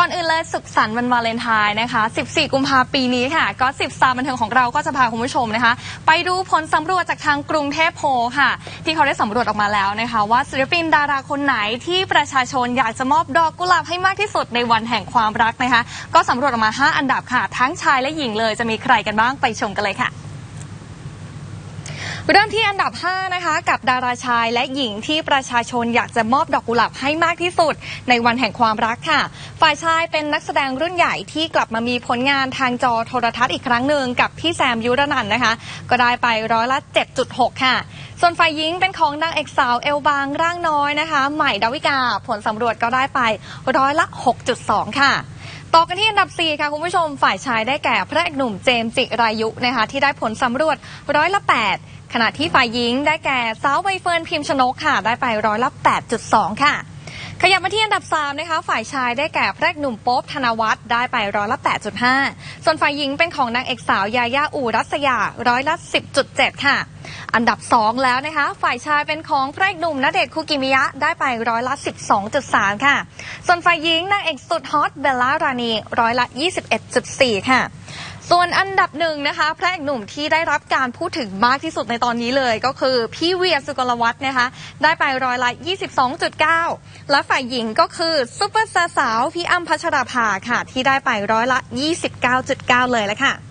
ก่อนอื่นเลยสุขสันต์วันวาเลนไทน์นะคะ 14 กุมภาปีนี้ค่ะ ก็10สาบันเทิงของเราก็จะพาคุณผู้ชมนะคะ ไปดูผลสำรวจจากทางกรุงเทพโพลค่ะ ที่เขาได้สำรวจออกมาแล้วนะคะ ว่าศิลปินดาราคนไหนที่ประชาชนอยากจะมอบดอกกุหลาบให้มากที่สุดในวันแห่งความรักนะคะ ก็สำรวจออกมา 5 อันดับค่ะ ทั้งชายและหญิงเลยจะมีใครกันบ้างไปชมกันเลยค่ะ เริ่มที่อันดับ 5 นะคะ กับดาราชายและหญิงที่ประชาชนอยากจะมอบดอกกุหลาบให้มากที่สุด ในวันแห่งความรักค่ะ ฝ่ายชายเป็นนักแสดงรุ่นใหญ่ที่กลับมามีผลงานทางจอโทรทัศน์อีกครั้งหนึ่งกับพี่แซมยุรนันนะคะ ก็ได้ไปร้อยละ 7.6 ค่ะ ส่วนฝ่ายหญิงเป็นของนางเอกสาวเอลบางร่างน้อยนะคะ ใหม่ดาวิกาผลสำรวจก็ได้ไปร้อยละ 6.2 ค่ะ ต่อกันที่อันดับ 4 ค่ะคุณผู้ชมฝ่ายชายได้แก่พระเอกหนุ่มเจมส์จิรายุนะคะที่ได้ผลสำรวจร้อยละ 8 ขณะที่ฝ่ายหญิงได้แก่สาวใบเฟิร์นพิมพ์ชนกค่ะ ได้ไปร้อยละ 8.2 ค่ะ ขยับมาที่อันดับ 3 นะคะ ฝ่ายชายได้แก่พระเอกหนุ่มโป๊บธนวัฒน์ได้ไปร้อยละ 8.5 ส่วนฝ่ายหญิงเป็นของนางเอกสาวยาย่าอูรัสยาร้อยละ 10.7 ค่ะ อันดับ 2 แล้วนะคะ ฝ่ายชายเป็นของพระเอกหนุ่มณเดชน์คุกิมิยะได้ไปร้อยละ 12.3 ค่ะ ส่วนฝ่ายหญิงนางเอกสุดฮอตเบลล่ารานีร้อยละ 21.4 ค่ะ ส่วนอันดับหนึ่งนะคะ พระเอกหนุ่มที่ได้รับการพูดถึงมากที่สุดในตอนนี้เลย ก็คือพี่เวียสุกลวัฒน์นะคะ ได้ไปร้อยละ 22.9 และฝ่ายหญิงก็คือซุปเปอร์สาวพี่อ้ำพัชราภาค่ะ ที่ได้ไปร้อยละ 29.9 เลยละค่ะ